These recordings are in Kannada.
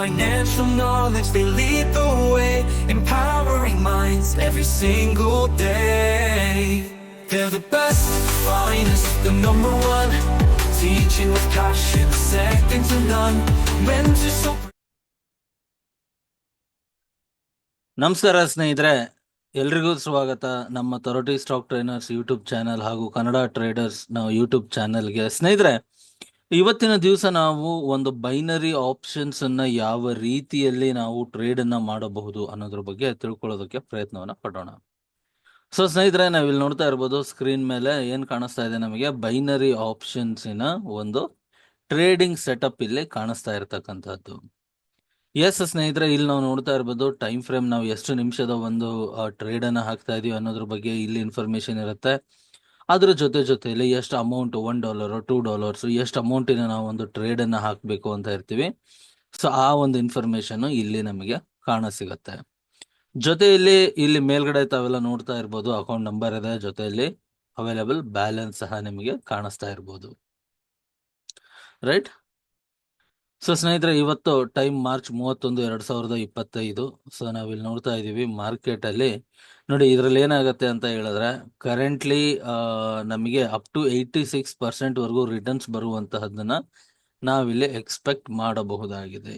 financial knowledge, they lead the way, empowering minds every single day. They're the best, finest, the number one, teaching with passion, second to none. Mentors so ನಮಸ್ಕಾರ ಸ್ನೇಹಿತರೆ ಎಲ್ರಿಗೂ ಸ್ವಾಗತ ನಮ್ಮ ತರೋಟಿ ಸ್ಟಾಕ್ ಟ್ರೈನರ್ಸ್ ಯೂಟ್ಯೂಬ್ ಚಾನೆಲ್ ಹಾಗೂ ಕನ್ನಡ ಟ್ರೇಡರ್ಸ್ ನಾವು ಯೂಟ್ಯೂಬ್ ಚಾನೆಲ್ಗೆ ಸ್ನೇಹಿತರೆ ಇವತ್ತಿನ ದಿವಸ ನಾವು ಒಂದು ಬೈನರಿ ಆಪ್ಷನ್ಸ್ ಅನ್ನ ಯಾವ ರೀತಿಯಲ್ಲಿ ನಾವು ಟ್ರೇಡ್ ಅನ್ನ ಮಾಡಬಹುದು ಅನ್ನೋದ್ರ ಬಗ್ಗೆ ತಿಳ್ಕೊಳ್ಳೋದಕ್ಕೆ ಪ್ರಯತ್ನವನ್ನ ಪಡೋಣ. ಸೊ ಸ್ನೇಹಿತರೆ, ನಾವಿಲ್ಲಿ ನೋಡ್ತಾ ಇರ್ಬೋದು ಸ್ಕ್ರೀನ್ ಮೇಲೆ ಏನ್ ಕಾಣಿಸ್ತಾ ಇದೆ ನಮಗೆ? ಬೈನರಿ ಆಪ್ಷನ್ಸಿನ ಒಂದು ಟ್ರೇಡಿಂಗ್ ಸೆಟಪ್ ಇಲ್ಲಿ ಕಾಣಿಸ್ತಾ ಇರತಕ್ಕಂಥದ್ದು. ಎಸ್ ಸ್ನೇಹಿತರೆ, ಇಲ್ಲಿ ನಾವು ನೋಡ್ತಾ ಇರ್ಬೋದು ಟೈಮ್ ಫ್ರೇಮ್ ನಾವು ಎಷ್ಟು ನಿಮಿಷದ ಒಂದು ಟ್ರೇಡ್ ಅನ್ನ ಹಾಕ್ತಾ ಇದೀವಿ ಅನ್ನೋದ್ರ ಬಗ್ಗೆ ಇಲ್ಲಿ ಇನ್ಫಾರ್ಮೇಶನ್ ಇರುತ್ತೆ. ಅದ್ರ ಜೊತೆ ಜೊತೆಯಲ್ಲಿ ಎಷ್ಟು amount one dollar two dollars ಎಷ್ಟು ಅಮೌಂಟಿನ ನಾವು ಒಂದು ಟ್ರೇಡ್ ಅನ್ನ ಹಾಕಬೇಕು ಅಂತ ಇರ್ತೀವಿ. ಸೊ ಆ ಒಂದು ಇನ್ಫಾರ್ಮೇಶನ್ ಇಲ್ಲಿ ನಮಗೆ ಕಾಣ ಸಿಗುತ್ತೆ ಜೊತೆಯಲ್ಲಿ ಇಲ್ಲಿ ಮೇಲ್ಗಡೆ ತಾವೆಲ್ಲ ನೋಡ್ತಾ ಇರ್ಬೋದು ಅಕೌಂಟ್ ನಂಬರ್ ಇದೆ, ಜೊತೆಯಲ್ಲಿ ಅವೈಲೇಬಲ್ ಬ್ಯಾಲೆನ್ಸ್ ಸಹ ನಿಮಗೆ ಕಾಣಿಸ್ತಾ ಇರ್ಬೋದು. ರೈಟ್ ಸೊ ಸ್ನೇಹಿತರೆ, ಇವತ್ತು ಟೈಮ್ ಮಾರ್ಚ್ ಮೂವತ್ತೊಂದು, ಎರಡ್ ಸಾವಿರದ ಇಪ್ಪತ್ತೈದು. ಸೊ ನಾವಿಲ್ಲಿ ನೋಡ್ತಾ ಇದೀವಿ ಮಾರ್ಕೆಟ್ ಅಲ್ಲಿ ನೋಡಿ, ಇದ್ರಲ್ಲಿ ಏನಾಗುತ್ತೆ ಅಂತ ಹೇಳಿದ್ರೆ ಕರೆಂಟ್ಲಿ ನಮಗೆ up to eighty six percent ವರೆಗೂ ರಿಟರ್ನ್ಸ್ ಬರುವಂತಹದನ್ನ ನಾವಿಲ್ಲಿ ಎಕ್ಸ್ಪೆಕ್ಟ್ ಮಾಡಬಹುದಾಗಿದೆ.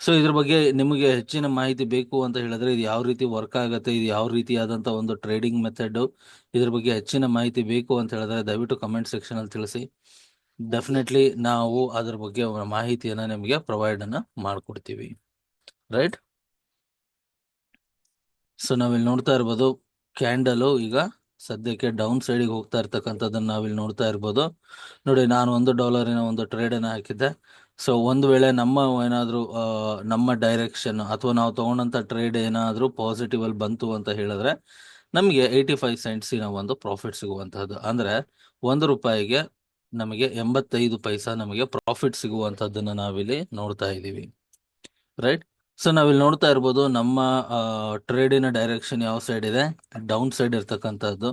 ಸೊ ಇದ್ರ ಬಗ್ಗೆ ನಿಮಗೆ ಹೆಚ್ಚಿನ ಮಾಹಿತಿ ಬೇಕು ಅಂತ ಹೇಳಿದ್ರೆ, ಇದು ಯಾವ ರೀತಿ ವರ್ಕ್ ಆಗುತ್ತೆ, ಇದು ಯಾವ ರೀತಿಯಾದಂಥ ಒಂದು ಟ್ರೇಡಿಂಗ್ ಮೆಥಡ್ ಇದ್ರ ಬಗ್ಗೆ ಹೆಚ್ಚಿನ ಮಾಹಿತಿ ಬೇಕು ಅಂತ ಹೇಳಿದ್ರೆ, ದಯವಿಟ್ಟು ಕಮೆಂಟ್ ಸೆಕ್ಷನ್ ಅಲ್ಲಿ ತಿಳಿಸಿ. ಡೆಫಿನೆಟ್ಲಿ ನಾವು ಅದ್ರ ಬಗ್ಗೆ ಮಾಹಿತಿಯನ್ನ ನಿಮಗೆ ಪ್ರೊವೈಡ್ ಅನ್ನ ಮಾಡ್ಕೊಡ್ತೀವಿ. ರೈಟ್ ಸೊ ನಾವಿಲ್ಲಿ ನೋಡ್ತಾ ಇರ್ಬೋದು ಕ್ಯಾಂಡಲ್ ಈಗ ಸದ್ಯಕ್ಕೆ ಡೌನ್ ಸೈಡಿಗೆ ಹೋಗ್ತಾ ಇರ್ತಕ್ಕಂಥದ್ದನ್ನ ನಾವಿಲ್ಲಿ ನೋಡ್ತಾ ಇರ್ಬೋದು. ನೋಡಿ, ನಾನು ಒಂದು ಡಾಲರಿನ ಒಂದು ಟ್ರೇಡ್ ಹಾಕಿದ್ದೆ. ಸೊ ಒಂದು ವೇಳೆ ನಮ್ಮ ಏನಾದರೂ ನಮ್ಮ ಡೈರೆಕ್ಷನ್ ಅಥವಾ ನಾವು ತಗೊಂಡಂತ ಟ್ರೇಡ್ ಏನಾದರೂ ಪಾಸಿಟಿವ್ ಅಲ್ಲಿ ಬಂತು ಅಂತ ಹೇಳಿದ್ರೆ ನಮಗೆ ಏಯ್ಟಿ ಫೈವ್ ಸೆಂಟ್ಸಿನ ಒಂದು ಪ್ರಾಫಿಟ್ ಸಿಗುವಂತಹದ್ದು. ಅಂದ್ರೆ ಒಂದು ರೂಪಾಯಿಗೆ ನಮಗೆ ಎಂಬತ್ತೈದು ಪೈಸಾ ನಮಗೆ ಪ್ರಾಫಿಟ್ ಸಿಗುವಂತದ್ದನ್ನ ನಾವಿಲ್ಲಿ ನೋಡ್ತಾ ಇದ್ದೀವಿ. ರೈಟ್ ಸೊ ನಾವಿಲ್ಲಿ ನೋಡ್ತಾ ಇರ್ಬೋದು ನಮ್ಮ ಟ್ರೇಡಿನ ಡೈರೆಕ್ಷನ್ ಯಾವ ಸೈಡ್ ಇದೆ? ಡೌನ್ ಸೈಡ್ ಇರ್ತಕ್ಕಂಥದ್ದು.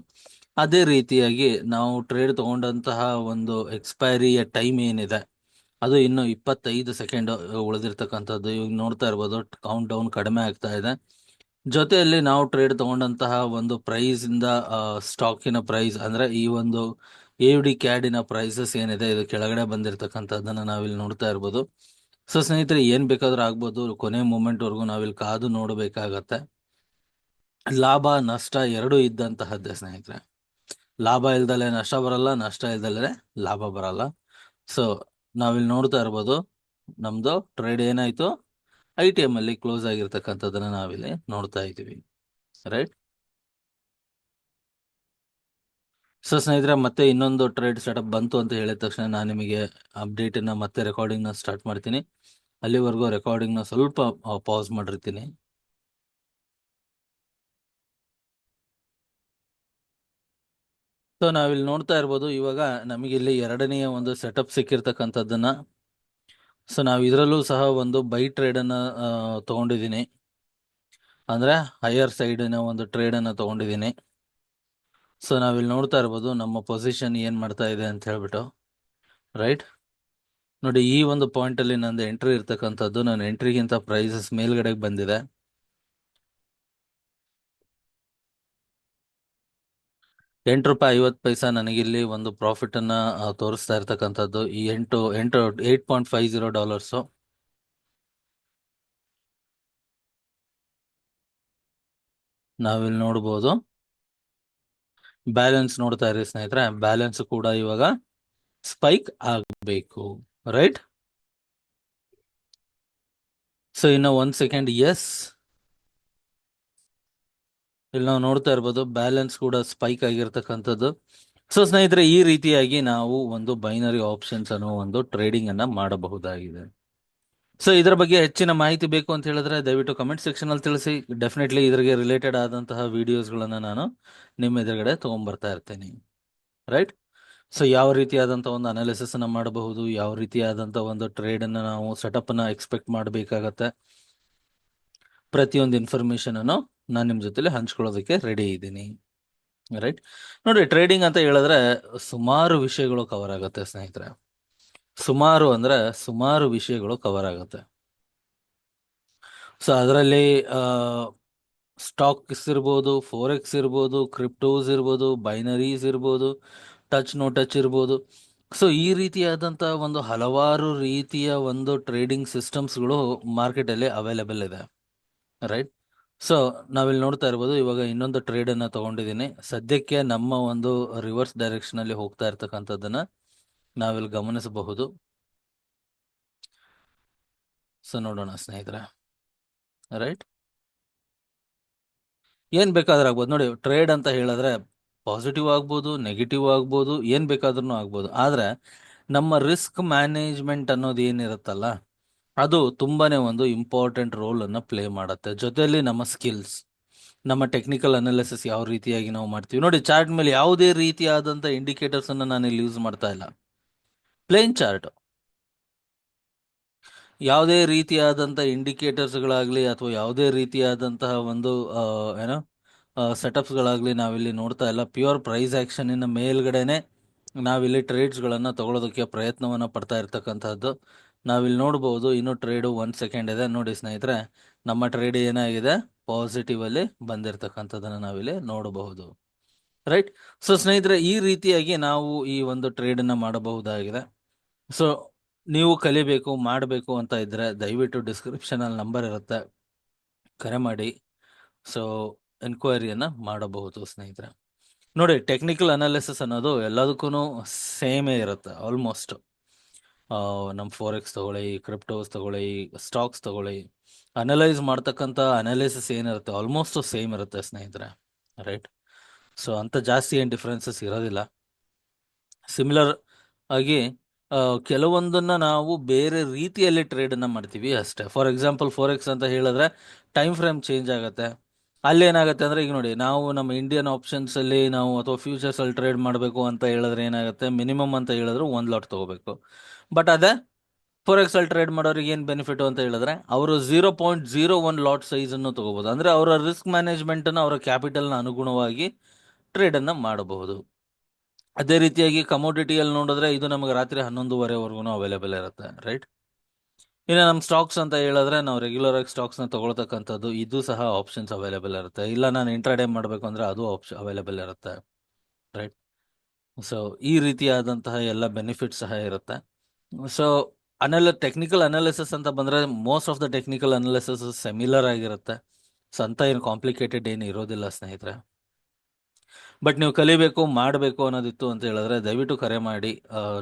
ಅದೇ ರೀತಿಯಾಗಿ ನಾವು ಟ್ರೇಡ್ ತಗೊಂಡಂತಹ ಒಂದು ಎಕ್ಸ್ಪೈರಿಯ ಟೈಮ್ ಏನಿದೆ? ಅದು ಇನ್ನು ಇಪ್ಪತ್ತೈದು ಸೆಕೆಂಡ್ ಉಳಿದಿರ್ತಕ್ಕಂಥದ್ದು. ಇವಾಗ ನೋಡ್ತಾ ಇರ್ಬೋದು ಕೌಂಟ್ ಡೌನ್ ಕಡಿಮೆ ಆಗ್ತಾ ಇದೆ. ಜೊತೆಯಲ್ಲಿ ನಾವು ಟ್ರೇಡ್ ತಗೊಂಡಂತಹ ಒಂದು ಪ್ರೈಸ್ ಇಂದ ಸ್ಟಾಕಿನ ಪ್ರೈಸ್ ಅಂದ್ರೆ ಈ ಒಂದು ಎ ಡಿ ಕ್ಯಾಡಿನ ಪ್ರೈಸಸ್ ಏನಿದೆ, ಇದು ಕೆಳಗಡೆ ಬಂದಿರತಕ್ಕಂಥದ್ದನ್ನ ನಾವಿಲ್ಲಿ ನೋಡ್ತಾ ಇರ್ಬೋದು. ಸೊ ಸ್ನೇಹಿತರೆ, ಏನ್ ಬೇಕಾದ್ರೂ ಆಗ್ಬೋದು. ಕೊನೆ ಮೂಮೆಂಟ್ ವರೆಗೂ ನಾವಿಲ್ಲಿ ಕಾದು ನೋಡಬೇಕಾಗತ್ತೆ. ಲಾಭ, ನಷ್ಟ ಎರಡೂ ಇದ್ದಂತಹದ್ದೇ ಸ್ನೇಹಿತರೆ. ಲಾಭ ಇಲ್ದಲೆ ನಷ್ಟ ಬರಲ್ಲ, ನಷ್ಟ ಇಲ್ದಲೆ ಲಾಭ ಬರಲ್ಲ. ಸೊ, ನಾವಿಲ್ಲಿ ನೋಡ್ತಾ ಇರ್ಬೋದು, ನಮ್ದು ಟ್ರೇಡ್ ಏನಾಯ್ತು? ಐ ಟಿ ಎಂ ಅಲ್ಲಿ ಕ್ಲೋಸ್ ಆಗಿರ್ತಕ್ಕಂಥದ್ದನ್ನ ನಾವಿಲ್ಲಿ ನೋಡ್ತಾ ಇದ್ದೀವಿ. ರೈಟ್ ಸೊ ಸ್ನೇಹಿತರೆ, ಮತ್ತೆ ಇನ್ನೊಂದು ಟ್ರೇಡ್ ಸೆಟಪ್ ಬಂತು ಅಂತ ಹೇಳಿದ ತಕ್ಷಣ ನಾನು ನಿಮಗೆ ಅಪ್ಡೇಟ್ನ ಮತ್ತೆ ರೆಕಾರ್ಡಿಂಗ್ನ ಸ್ಟಾರ್ಟ್ ಮಾಡ್ತೀನಿ. ಅಲ್ಲಿವರೆಗೂ ರೆಕಾರ್ಡಿಂಗ್ನ ಸ್ವಲ್ಪ ಪಾಸ್ ಮಾಡಿರ್ತೀನಿ. ಸೊ ನಾವಿಲ್ಲಿ ನೋಡ್ತಾ ಇರ್ಬೋದು, ಇವಾಗ ನಮಗೆ ಇಲ್ಲಿ ಎರಡನೆಯ ಒಂದು ಸೆಟಪ್ ಸಿಕ್ಕಿರ್ತಕ್ಕಂಥದ್ದನ್ನ. ಸೊ ನಾವು ಇದರಲ್ಲೂ ಸಹ ಒಂದು ಬೈ ಟ್ರೇಡ್ ತೊಗೊಂಡಿದ್ದೀನಿ. ಅಂದರೆ ಹೈಯರ್ ಸೈಡಿನ ಒಂದು ಟ್ರೇಡ್ ತೊಗೊಂಡಿದ್ದೀನಿ ತಗೊಂಡಿದ್ದೀನಿ. ಸೊ ನಾವಿಲ್ಲಿ ನೋಡ್ತಾ ಇರ್ಬೋದು ನಮ್ಮ ಪೊಸಿಷನ್ ಏನು ಮಾಡ್ತಾ ಇದೆ ಅಂತ ಹೇಳ್ಬಿಟ್ಟು ರೈಟ್ ನೋಡಿ, ಈ ಒಂದು ಪಾಯಿಂಟ್ ಅಲ್ಲಿ ನಂದು ಎಂಟ್ರಿ ಇರ್ತಕ್ಕಂಥದ್ದು, ನನ್ನ ಎಂಟ್ರಿಗಿಂತ ಪ್ರೈಸಸ್ ಮೇಲ್ಗಡೆಗೆ ಬಂದಿದೆ. ಎಂಟು ರೂಪಾಯಿ ಐವತ್ತು ಪೈಸಾ ನನಗಿಲ್ಲಿ ಒಂದು ಪ್ರಾಫಿಟ್ ಅನ್ನ ತೋರಿಸ್ತಾ ಇರ್ತಕ್ಕಂಥದ್ದು. ಈ ಎಂಟು ಎಂಟು eight point five zero dollars ನಾವಿಲ್ಲಿ ನೋಡ್ಬೋದು. ಬ್ಯಾಲೆನ್ಸ್ ನೋಡ್ತಾ ಇರಿ ಸ್ನೇಹಿತರೆ ಬ್ಯಾಲೆನ್ಸ್ ಕೂಡ ಇವಾಗ ಸ್ಪೈಕ್ ಆಗಬೇಕು ರೈಟ್ ಸೊ ಇನ್ನು ಒಂದ್ ಸೆಕೆಂಡ್ ಎಸ್ ಇಲ್ಲಿ ನಾವು ನೋಡ್ತಾ ಇರ್ಬೋದು ಬ್ಯಾಲೆನ್ಸ್ ಕೂಡ ಸ್ಪೈಕ್ ಆಗಿರ್ತಕ್ಕಂಥದ್ದು. ಸೊ ಸ್ನೇಹಿತರೆ, ಈ ರೀತಿಯಾಗಿ ನಾವು ಒಂದು ಬೈನರಿ ಆಪ್ಷನ್ಸ್ ಅನ್ನೋ ಒಂದು ಟ್ರೇಡಿಂಗ್ ಅನ್ನ ಮಾಡಬಹುದಾಗಿದೆ. ಸೊ ಇದರ ಬಗ್ಗೆ ಹೆಚ್ಚಿನ ಮಾಹಿತಿ ಬೇಕು ಅಂತ ಹೇಳಿದ್ರೆ ದಯವಿಟ್ಟು ಕಮೆಂಟ್ ಸೆಕ್ಷನ್ ಅಲ್ಲಿ ತಿಳಿಸಿ. ಡೆಫಿನೆಟ್ಲಿ ಇದರಿಗೆ ರಿಲೇಟೆಡ್ ಆದಂತಹ ವಿಡಿಯೋಸ್ ಗಳನ್ನ ನಾನು ನಿಮ್ಮ ಎದುರುಗಡೆ ತಗೊಂಡ್ಬರ್ತಾ ಇರ್ತೇನೆ. ರೈಟ್ ಸೊ ಯಾವ ರೀತಿಯಾದಂಥ ಒಂದು ಅನಾಲಿಸಿಸ್ ಅನ್ನ ಮಾಡಬಹುದು, ಯಾವ ರೀತಿಯಾದಂಥ ಒಂದು ಟ್ರೇಡ್ ಅನ್ನ ನಾವು ಸೆಟಪ್ ಅನ್ನ ಎಕ್ಸ್ಪೆಕ್ಟ್ ಮಾಡಬೇಕಾಗತ್ತೆ ಪ್ರತಿಯೊಂದು ಇನ್ಫಾರ್ಮೇಶನ್ ಅನ್ನು ನಾನು ನಿಮ್ಮ ಜೊತೆಲಿ ಹಂಚ್ಕೊಳ್ಳೋದಕ್ಕೆ ರೆಡಿ ಇದ್ದೀನಿ. ರೈಟ್ ನೋಡಿ ಟ್ರೇಡಿಂಗ್ ಅಂತ ಹೇಳಿದ್ರೆ ಸುಮಾರು ವಿಷಯಗಳು ಕವರ್ ಆಗುತ್ತೆ ಸ್ನೇಹಿತರೆ. ಸುಮಾರು ಅಂದ್ರೆ ಸುಮಾರು ವಿಷಯಗಳು ಕವರ್ ಆಗುತ್ತೆ. ಸೊ ಅದರಲ್ಲಿ ಸ್ಟಾಕ್ಸ್ ಇರ್ಬೋದು ಫೋರೆಕ್ಸ್ ಇರ್ಬೋದು ಕ್ರಿಪ್ಟೋಸ್ ಇರ್ಬೋದು ಬೈನರೀಸ್ ಇರ್ಬೋದು ಟಚ್ ನೋ ಟಚ್ ಇರ್ಬೋದು. ಸೊ ಈ ರೀತಿಯಾದಂಥ ಒಂದು ಹಲವಾರು ರೀತಿಯ ಒಂದು ಟ್ರೇಡಿಂಗ್ ಸಿಸ್ಟಮ್ಸ್ಗಳು ಮಾರ್ಕೆಟಲ್ಲಿ ಅವೈಲೇಬಲ್ ಇದೆ. ರೈಟ್ ಸೊ ನಾವಿಲ್ಲಿ ನೋಡ್ತಾ ಇರ್ಬೋದು, ಇವಾಗ ಇನ್ನೊಂದು ಟ್ರೇಡನ್ನು ತಗೊಂಡಿದ್ದೀನಿ. ಸದ್ಯಕ್ಕೆ ನಮ್ಮ ಒಂದು ರಿವರ್ಸ್ ಡೈರೆಕ್ಷನಲ್ಲಿ ಹೋಗ್ತಾ ಇರ್ತಕ್ಕಂಥದ್ದನ್ನ ನಾವಿಲ್ಲಿ ಗಮನಿಸಬಹುದು. ಸೊ ನೋಡೋಣ ಸ್ನೇಹಿತರೆ. ರೈಟ್ ಏನ್ ಬೇಕಾದ್ರೆ ಆಗ್ಬೋದು. ನೋಡಿ ಟ್ರೇಡ್ ಅಂತ ಹೇಳಿದ್ರೆ ಪಾಸಿಟಿವ್ ಆಗ್ಬೋದು ನೆಗೆಟಿವ್ ಆಗ್ಬೋದು, ಏನ್ ಬೇಕಾದ್ರೂ ಆಗ್ಬೋದು. ಆದ್ರೆ, ನಮ್ಮ ರಿಸ್ಕ್ ಮ್ಯಾನೇಜ್ಮೆಂಟ್ ಅನ್ನೋದು ಏನಿರುತ್ತಲ್ಲ, ಅದು ತುಂಬಾನೇ ಒಂದು ಇಂಪಾರ್ಟೆಂಟ್ ರೋಲ್ ಅನ್ನ ಪ್ಲೇ ಮಾಡುತ್ತೆ. ಜೊತೆಯಲ್ಲಿ ನಮ್ಮ ಸ್ಕಿಲ್ಸ್ ನಮ್ಮ ಟೆಕ್ನಿಕಲ್ ಅನಾಲಿಸಿಸ್ ಯಾವ ರೀತಿಯಾಗಿ ನಾವು ಮಾಡ್ತೀವಿ. ನೋಡಿ ಚಾರ್ಟ್ ಮೇಲೆ ಯಾವುದೇ ರೀತಿಯಾದಂಥ ಇಂಡಿಕೇಟರ್ಸ್ ಅನ್ನು ನಾನು ಇಲ್ಲಿ ಯೂಸ್ ಮಾಡ್ತಾ ಇಲ್ಲ. Plain chart. ಯಾವುದೇ ರೀತಿಯಾದಂಥ ಇಂಡಿಕೇಟರ್ಸ್ಗಳಾಗಲಿ ಅಥವಾ ಯಾವುದೇ ರೀತಿಯಾದಂತಹ ಒಂದು ಏನೋ ಸೆಟಪ್ಸ್ಗಳಾಗಲಿ ನಾವಿಲ್ಲಿ ನೋಡ್ತಾ ಇಲ್ಲ. ಪ್ಯೂರ್ ಪ್ರೈಸ್ ಆ್ಯಕ್ಷನಿನ ಮೇಲ್ಗಡೆನೆ ನಾವಿಲ್ಲಿ ಟ್ರೇಡ್ಸ್ಗಳನ್ನು ತಗೊಳ್ಳೋದಕ್ಕೆ ಪ್ರಯತ್ನವನ್ನು ಪಡ್ತಾ ಇರ್ತಕ್ಕಂಥದ್ದು. ನಾವಿಲ್ಲಿ ನೋಡ್ಬೋದು, ಇನ್ನು ಟ್ರೇಡು ಒನ್ ಸೆಕೆಂಡ್ ಇದೆ. ನೋಡಿ ಸ್ನೇಹಿತರೆ, ನಮ್ಮ ಟ್ರೇಡ್ ಏನಾಗಿದೆ? ಪಾಸಿಟಿವ್ ಅಲ್ಲಿ ಬಂದಿರತಕ್ಕಂಥದ್ದನ್ನು ನಾವಿಲ್ಲಿ ನೋಡಬಹುದು. ರೈಟ್? ಸೊ ಸ್ನೇಹಿತರೆ, ಈ ರೀತಿಯಾಗಿ ನಾವು ಈ ಒಂದು ಟ್ರೇಡನ್ನು ಮಾಡಬಹುದಾಗಿದೆ. ಸೊ ನೀವು ಕಲಿಬೇಕು, ಮಾಡಬೇಕು ಅಂತ ಇದ್ರೆ ದಯವಿಟ್ಟು ಡಿಸ್ಕ್ರಿಪ್ಷನ್ ಅಲ್ಲಿ ನಂಬರ್ ಇರುತ್ತೆ. ಕರೆ ಮಾಡಿ. ಸೊ ಎನ್ಕ್ವೈರಿಯನ್ನು ಮಾಡಬಹುದು ಸ್ನೇಹಿತರೆ. ನೋಡಿ ಟೆಕ್ನಿಕಲ್ ಅನಾಲಿಸಿಸ್ ಅನ್ನೋದು ಎಲ್ಲದಕ್ಕೂ ಸೇಮೇ ಇರುತ್ತೆ ಆಲ್ಮೋಸ್ಟ್ ನಮ್ಮ ಫೋರೆಕ್ಸ್ ತಗೊಳ್ಳಿ ಕ್ರಿಪ್ಟೋಸ್ ತಗೊಳ್ಳಿ ಸ್ಟಾಕ್ಸ್ ತಗೊಳ್ಳಿ. ಅನಲೈಸ್ ಮಾಡ್ತಕ್ಕಂಥ ಅನಾಲಿಸಿಸ್ ಏನಿರುತ್ತೆ ಆಲ್ಮೋಸ್ಟ್ ಸೇಮ್ ಇರುತ್ತೆ ಸ್ನೇಹಿತರೆ ರೈಟ್ ಸೊ ಅಂತ ಜಾಸ್ತಿ ಏನು ಡಿಫ್ರೆನ್ಸಸ್ ಇರೋದಿಲ್ಲ. ಸಿಮಿಲರ್ ಆಗಿ ಕೆಲವೊಂದನ್ನ ನಾವು ಬೇರೆ ರೀತಿಯಲ್ಲಿ ಟ್ರೇಡ್ ಅನ್ನ ಮಾಡ್ತೀವಿ ಅಷ್ಟೇ. ಫಾರ್ ಎಕ್ಸಾಂಪಲ್ ಫೋರ್ ಎಕ್ಸ್ ಅಂತ ಹೇಳಿದ್ರೆ ಟೈಮ್ ಫ್ರೇಮ್ ಚೇಂಜ್ ಆಗುತ್ತೆ. ಅಲ್ಲಿ ಏನಾಗುತ್ತೆ ಅಂದ್ರೆ ಈಗ ನೋಡಿ, ನಾವು ನಮ್ಮ ಇಂಡಿಯನ್ ಆಪ್ಷನ್ಸ್ ಅಲ್ಲಿ ನಾವು ಅಥವಾ ಫ್ಯೂಚರ್ಸ್ ಅಲ್ಲಿ ಟ್ರೇಡ್ ಮಾಡಬೇಕು ಅಂತ ಹೇಳಿದ್ರೆ ಏನಾಗುತ್ತೆ? ಮಿನಿಮಮ್ ಅಂತ ಹೇಳಿದ್ರೆ ಒಂದು ಲಾಟ್ ತಗೋಬೇಕು. ಬಟ್ ಅದೇ ಫೋರ್ ಅಲ್ಲಿ ಟ್ರೇಡ್ ಮಾಡೋರಿಗೆ ಏನು ಬೆನಿಫಿಟ್ ಅಂತ ಹೇಳಿದ್ರೆ ಅವರು zero point zero one lot ಸೈಜನ್ನು ಅನ್ನು ತಗೋಬಹುದು ಅಂದ್ರೆ ಅವರ ರಿಸ್ಕ್ ಮ್ಯಾನೇಜ್ಮೆಂಟ್ ಅನ್ನು, ಅವರ ಕ್ಯಾಪಿಟಲ್ನ ಅನುಗುಣವಾಗಿ ಟ್ರೇಡ್ ಅನ್ನ ಮಾಡಬಹುದು. ಅದೇ ರೀತಿಯಾಗಿ ಕಮೋಡಿಟಿಯಲ್ಲಿ ನೋಡಿದ್ರೆ ಇದು ನಮಗೆ ರಾತ್ರಿ ಹನ್ನೊಂದುವರೆವರೆಗೂ ಅವೈಲೇಬಲ್ ಇರುತ್ತೆ ರೈಟ್ ಇನ್ನು ನಮ್ಮ ಸ್ಟಾಕ್ಸ್ ಅಂತ ಹೇಳಿದ್ರೆ ನಾವು ರೆಗ್ಯುಲರ್ ಆಗಿ ಸ್ಟಾಕ್ಸ್ನ ತಗೊಳ್ತಕ್ಕಂಥದ್ದು ಇದು ಸಹ ಆಪ್ಷನ್ಸ್ ಅವೈಲೇಬಲ್ ಇರುತ್ತೆ. ಇಲ್ಲ ನಾನು ಇಂಟ್ರಾಡೇ ಮಾಡಬೇಕು ಅಂದರೆ ಅದು ಆಪ್ಷನ್ ಅವೈಲೇಬಲ್ ಇರುತ್ತೆ ರೈಟ್ ಸೊ ಈ ರೀತಿಯಾದಂತಹ ಎಲ್ಲ ಬೆನಿಫಿಟ್ ಸಹ ಇರುತ್ತೆ. ಸೊ ಅನಲ ಟೆಕ್ನಿಕಲ್ ಅನಾಲಿಸಿಸ್ ಅಂತ ಬಂದರೆ most of the technical analysis similar ಆಗಿರುತ್ತೆ. ಸೊ ಅಂತ ಏನು ಕಾಂಪ್ಲಿಕೇಟೆಡ್ ಏನು ಇರೋದಿಲ್ಲ ಸ್ನೇಹಿತರೆ. ಬಟ್ ನೀವು ಕಲಿಬೇಕು, ಮಾಡಬೇಕು ಅನ್ನೋದಿತ್ತು ಅಂತ ಹೇಳಿದ್ರೆ ದಯವಿಟ್ಟು ಕರೆ ಮಾಡಿ.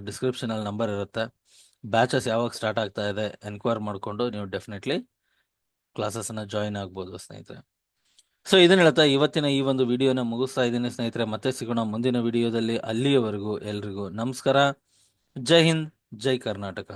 ಡಿಸ್ಕ್ರಿಪ್ಷನಲ್ಲಿ ನಂಬರ್ ಇರುತ್ತೆ. ಬ್ಯಾಚಸ್ ಯಾವಾಗ ಸ್ಟಾರ್ಟ್ ಆಗ್ತಾ ಇದೆ ಎನ್ಕ್ವೈರ್ ಮಾಡಿಕೊಂಡು ನೀವು ಡೆಫಿನೆಟ್ಲಿ ಕ್ಲಾಸಸ್ ಅನ್ನ ಜಾಯಿನ್ ಆಗ್ಬೋದು ಸ್ನೇಹಿತರೆ. ಸೊ ಇದನ್ನ ಹೇಳ್ತಾ ಇವತ್ತಿನ ಈ ಒಂದು ವಿಡಿಯೋನ ಮುಗಿಸ್ತಾ ಇದ್ದೀನಿ ಸ್ನೇಹಿತರೆ. ಮತ್ತೆ ಸಿಗೋಣ ಮುಂದಿನ ವಿಡಿಯೋದಲ್ಲಿ ಅಲ್ಲಿಯವರೆಗೂ ಎಲ್ರಿಗೂ. ನಮಸ್ಕಾರ. ಜೈ ಹಿಂದ್, ಜೈ ಕರ್ನಾಟಕ.